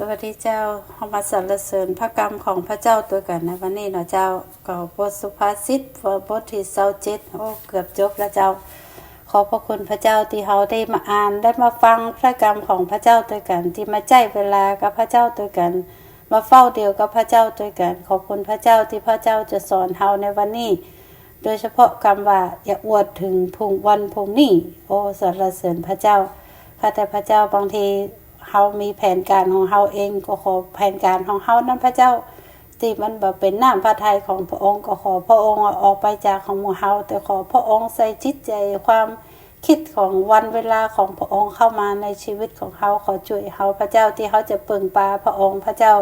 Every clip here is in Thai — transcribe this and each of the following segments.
สวัสดีเจ้าเฮามาสรรเสริญพระกรรมของพระเจ้าตัวกันในวันนี้เนาะเจ้าก็บทสุภาษิตบทที่27โอ้เกือบจบแล้วเจ้า ขอพระคุณพระเจ้าที่เฮาได้มาอ่านได้มาฟังพระกรรมของพระเจ้าตัวกัน ที่มาใจเวลากับพระเจ้าตัวกัน มาเฝ้าเดียวกับพระเจ้าตัวกัน ขอบคุณพระเจ้าที่พระเจ้าจะสอนเฮาในวันนี้ โดยเฉพาะคำว่าอย่าอวดถึงพุงวันพุงนี้โอ้สรรเสริญพระเจ้าข้าแต่พระเจ้าบางที เฮามีแผนการของเฮาเองก็ขอแผนการของเฮานั้นพระเจ้าที่มันแบบเป็นน้ำพระทัยของพระองค์ก็ขอพระองค์ออกไปจากของหมู่เฮาแต่ขอพระองค์ใส่จิตใจความคิดของวันเวลาของพระองค์เข้ามาในชีวิตของเฮาขอช่วยเฮาพระเจ้าที่เขาจะเปิ่งปลาพระองค์พระเจ้า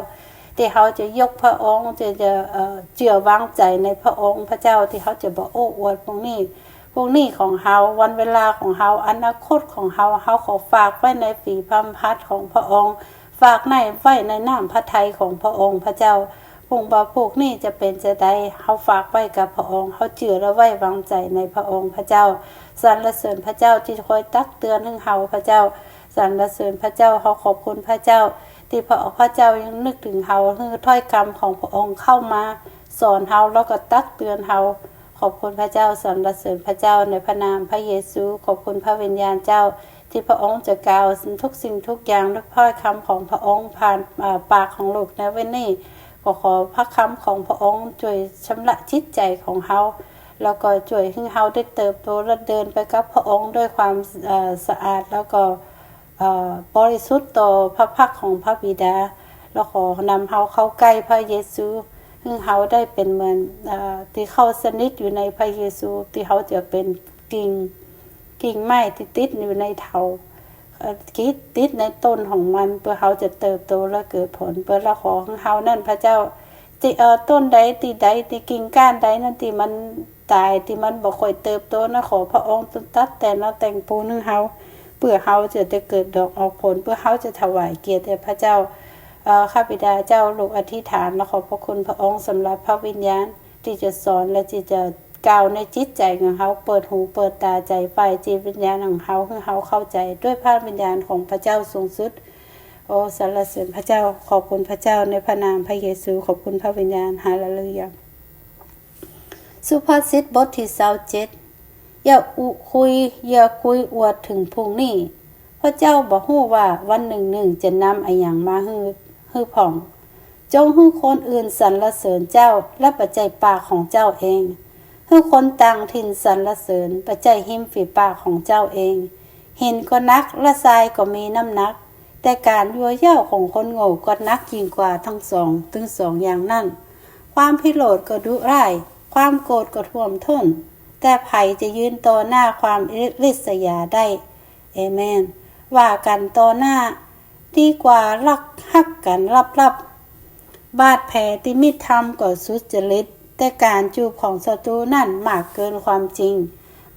ที่เขาจะยกพระองค์จะจะเอ่อเจือวางใจในพระองค์ พระเจ้าที่เขาจะบอกโอ้อวดพวกนี้ พวกนี้ของเฮาวันเวลาของเฮาอนาคตของเฮาเฮาขอฝากไว้ในฝีพระพัดของพระองค์ ฝากในไว้ในน้ำพระทัยของพระองค์พระเจ้าพงบาพวกนี้จะเป็นจะได้เฮาฝากไว้กับพระองค์เฮาเชื่อและไว้วางใจในพระองค์พระเจ้าสรรเสริญพระเจ้าที่คอยตักเตือนให้เฮาพระเจ้าสรรเสริญพระเจ้าเฮาขอบคุณพระเจ้า ที่พระพระเจ้ายังนึกถึงเฮาคือถ้อยคำของพระองค์เข้ามา สอนเฮาแล้วก็ตักเตือนเฮา อบคุณพระเจ้าสรรเสริญพระเจ้าในพระนามพระเยซู ขอบคุณพระวิญญาณเจ้า ที่พระองค์จะกล่าวทุกสิ่งทุกอย่างด้วยถ้อยคำของพระองค์ผ่านปากของลูกในวันนี้ก็ขอพระคำของพระองค์ช่วยชำระจิตใจของเฮาแล้วก็ช่วยให้เฮาได้เติบโตและเดินไปกับพระองค์ด้วยความสะอาดแล้วก็บริสุทธิ์ต่อพระพักของพระบิดา แล้วขอนำเฮาเข้าใกล้พระเยซู ซึ่งเฮาได้เป็นเหมือนอที่เข้าสนิทอยู่ในพระเยซู ที่เฮาจะเป็นกิ่งกิ่งไม้ที่ติดอยู่ในเถาคิดติดในต้นของมันเพื่อเฮาจะเติบโตและเกิดผลเพื่อละขอของเฮานั่นพระเจ้าที่เอ่อต้นใดที่ใดที่กิ่งก้านใดนั่นที่มันตายที่มันบ่ค่อยเติบโตนะขอพระองค์ตัดแต่ละแต่งปูนึงเฮาเพื่อเขาจะได้เกิดดอกออกผลเพื่อเขาจะถวายเกียรติแด่พระเจ้า ข้าบิดาเจ้าลูกอธิษฐานและขอบพระคุณพระองค์สำหรับพระวิญญาณ ที่จะสอนและที่จะกล่าวในจิตใจของเขาเปิดหูเปิดตาใจไฟจิตวิญญาณของเขาให้เขาเข้าใจด้วยพระวิญญาณของพระเจ้าสูงสุด โอ้สรรเสริญพระเจ้าขอบคุณพระเจ้าในพระนามพระเยซูขอบคุณพระวิญญาณฮาเลลูยาสุภาษิตบทที่27อย่าอุคุยอย่าคุยอวดถึงพุ่งนี้พระเจ้าบอกฮู้ว่าวันหนึ่งหนึ่งจะนำอะอย่างมาฮือ ฮือผ่อง จงฮือคนอื่นสรรเสริญเจ้าและปัจจัยปากของเจ้าเองฮือคนต่างถิ่นสรรเสริญปัจจัยหิมฝีปากของเจ้าเองเห็นก็นักและทรายก็มีน้ำหนัก แต่การยัวเย่าของคนโง่ก็นักยิ่งกว่าทั้งสองถึงสองอย่างนั่น ความพิโรธก็ดุร้ายความโกรธก็ท่วมท้น แต่ไผ่จะยืนต่อหน้าความริษยาได้ เอเมน ว่ากันต่อหน้า ดีกว่ารักฮักกันรับรับบาดแผลที่มิทำก็สุจริต แต่การจูบของศัตรูนั่นมากเกินความจริง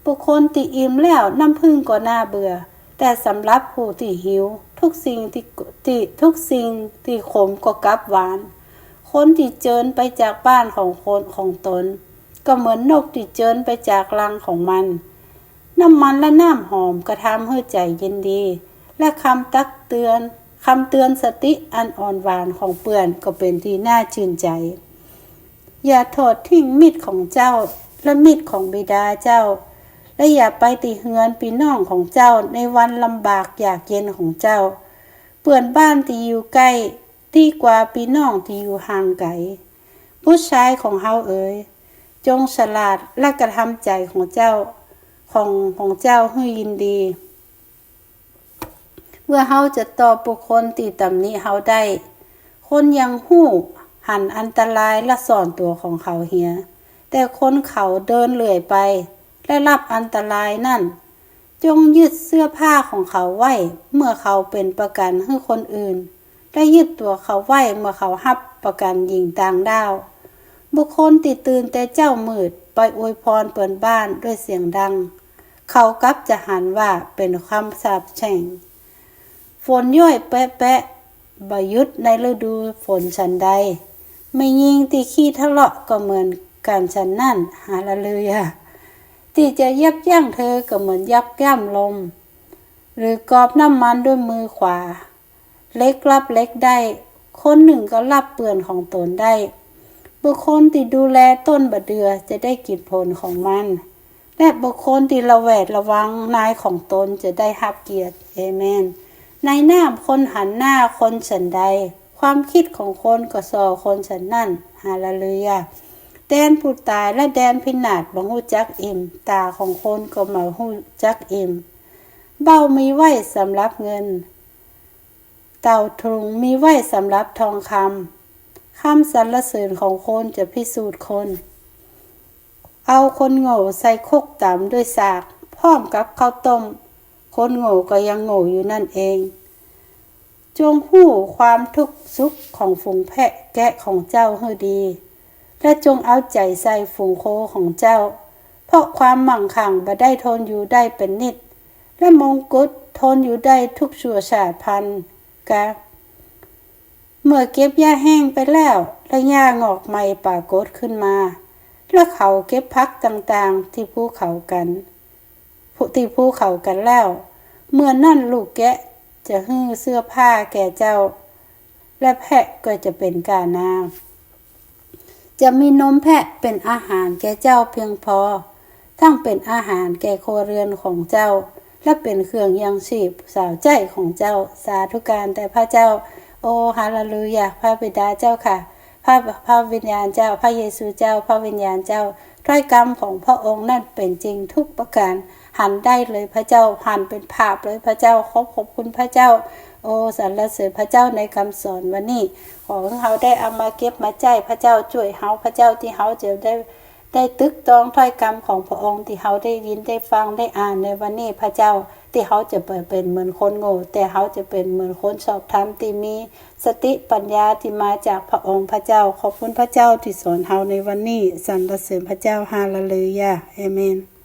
บุคคลที่อิ่มแล้วน้ำพึ่งก็น่าเบื่อ แต่สำหรับผู้ที่หิว ทุกสิ่งที่ที่ทุกสิ่งที่ขมก็กลับหวาน คนที่เจินไปจากบ้านของคนของตน ก็เหมือนนกที่เจินไปจากรังของมัน น้ำมันและน้ำหอมกระทำให้ใจเย็นดี และคำตักเตือน คำเตือนสติอันอ่อนหวานของเปื่อนก็เป็นที่น่าชื่นใจ อย่าโทษทิ้งมิตรของเจ้าและมิตรของบิดาเจ้า และอย่าไปตีเฮือนปีน้องของเจ้าในวันลำบากอยากเย็นของเจ้า เปื่อนบ้านที่อยู่ใกล้ดีกว่าปีน้องที่อยู่ห่างไกลผู้ชายของเฮาเอ๋ยจงฉลาดและกระทำใจของเจ้าของของเจ้าให้ยินดี เมื่อเฮาจะตอบบุคคลตีตำหนิเฮาได้ คนยังหู้หันอันตรายและสอนตัวของเขาเหีย แต่คนเขาเดินเลื่อยไป และรับอันตรายนั่น จงยึดเสื้อผ้าของเขาไว้ เมื่อเขาเป็นประกันให้คนอื่น และยึดตัวเขาไว้เมื่อเขาฮับประกันยิงต่างดาว บุคคลติดตื่นแต่เจ้ามืดไปอวยพรเปิดบ้านด้วยเสียงดัง เขากลับจะหันว่าเป็นคำสาปแช่ง ฝนย่อยแปะแปะบยุดในฤดูฝนฉันใด ไม่ยิงตีขี้ทะเลาะก็เหมือนกันฉันนั่นหาละเลยะที่จะยับยั้งเธอก็เหมือนยับย่ำลม หรือกอบน้ำมันด้วยมือขวา เล็กรับเล็กได้ คนหนึ่งก็รับเปลือนของตนได้ บุคคลที่ดูแลต้นบะเดือจะได้กินผลของมัน และบุคคลที่ระแวดระวังนายของตนจะได้รับเกียรติเอเมน ในหน้าคนหันหน้าคนฉันใด ความคิดของคนก็สอคนฉันนั่น ฮาเลลูยาแดนผู้ตายและแดนพินาศบังหูจักอิ่ม ตาของคนก็มาหูจักอิ่ม เบ้ามีไว้สำหรับเงิน เต่าทุงมีไว้สำหรับทองคำคำสรรเสริญของคนจะพิสูจน์คน เอาคนโง่ใส่คกตำด้วยสาก พร้อมกับข้าวต้ม คนโง่ก็ยังโง่อยู่นั่นเอง จงหู้ความทุกข์สุขของฝูงแพะแกะของเจ้าให้ดี และจงเอาใจใส่ฝูงโคของเจ้า เพราะความมั่งคั่งบ่ได้ทนอยู่ได้เป็นนิด และมงกุฎทนอยู่ได้ทุกชั่วชาติพันธุ์กะเมื่อเก็บหญ้าแห้งไปแล้ว และหญ้างอกใหม่ปรากฏขึ้นมา และเขาเก็บพักต่างๆที่ภูเขากัน ที่ภูเขากันแล้ว เมื่อนั่นลูกแกะจะหื้อเสื้อผ้าแก่เจ้า และแพะก็จะเป็นกานาจะมีนมแพะเป็นอาหารแก่เจ้าเพียงพอ ทั้งเป็นอาหารแก่โครัวเรือนของเจ้า และเป็นเครื่องยังชีพสาวใจของเจ้าสาธุการแต่พระเจ้า โอฮาเลลูยาพระบิดาเจ้าค่ะพระพระวิญญาณเจ้าพระเยซูเจ้า พระวิญญาณเจ้าถ้อยกรรมของพระองค์นั่นเป็นจริงทุกประการ หันได้เลยพระเจ้าหันเป็นภาพเลยพระเจ้าขอบขอบคุณพระเจ้า โอ้สรรเสริญพระเจ้าในคำสอนวันนี้ขอให้เขาได้เอามาเก็บมาใจพระเจ้าช่วยเฮาพระเจ้าที่เฮาจะได้ได้ตึกตองถ้อยกรรมของพระองค์ที่เขาได้ยินได้ฟังได้อ่านในวันนี้พระเจ้าที่เขาจะเปิดเป็นเหมือนคนโง่แต่เขาจะเป็นเหมือนคนสอบธรรมที่มีสติปัญญาที่มาจากพระองค์พระเจ้า ขอบคุณพระเจ้าที่สอนเฮาในวันนี้สรรเสริญพระเจ้าฮาเลลูยาเอเมน